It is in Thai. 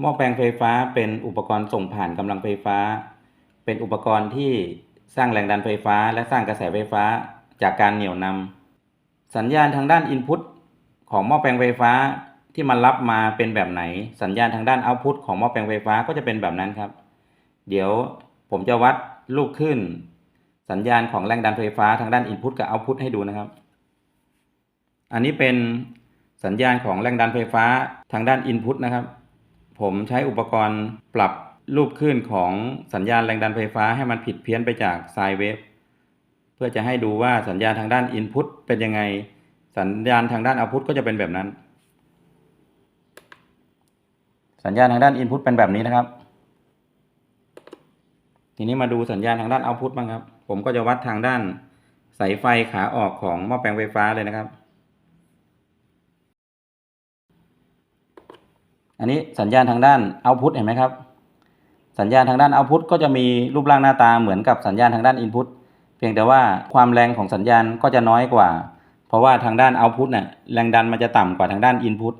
หม้อแปลงไฟฟ้าเป็นอุปกรณ์ส่งผ่านกำลังไฟฟ้า เป็นอุปกรณ์ที่สร้างแรงดันไฟฟ้า และสร้างกระแสไฟฟ้าจากการเหนี่ยวนำสัญญาณทางด้านอินพุตของหม้อแปลงไฟฟ้าที่มันรับมาเป็นแบบไหน สัญญาณทางด้านเอาพุตของหม้อแปลงไฟฟ้าก็จะเป็นแบบนั้นครับ เดี๋ยวผมจะวัดลูกขึ้น สัญญาณของแรงดันไฟฟ้าทางด้านอินพุตกับเอาพุตให้ดูนะครับ อันนี้เป็นสัญญาณของแรงดันไฟฟ้าทางด้านอินพุตนะครับ ผมใช้อุปกรณ์ปรับรูปคลื่นของสัญญาณแรงดันไฟฟ้าให้มันผิดเพี้ยนไปจากไซเวฟเพื่อจะให้ดูว่าสัญญาณทางด้านอินพุตเป็นยังไง สัญญาณทางด้านเอาพุตก็จะเป็นแบบนั้น สัญญาณทางด้านอินพุตเป็นแบบนี้นะครับ ทีนี้มาดูสัญญาณทางด้านเอาพุตบ้างครับ ผมก็จะวัดทางด้านสายไฟขาออกของหม้อแปลงไฟฟ้าเลยนะครับ อันนี้สัญญาณทางด้านเอาพุตเห็นไหมครับ สัญญาณทางด้านเอาพุตก็จะมีรูปร่างหน้าตาเหมือนกับสัญญาณทางด้านอินพุตเพียงแต่ว่าความแรงของสัญญาณก็จะน้อยกว่า เพราะว่าทางด้านเอาพุตเนี่ยแรงดันมันจะต่ำกว่าทางด้านอินพุต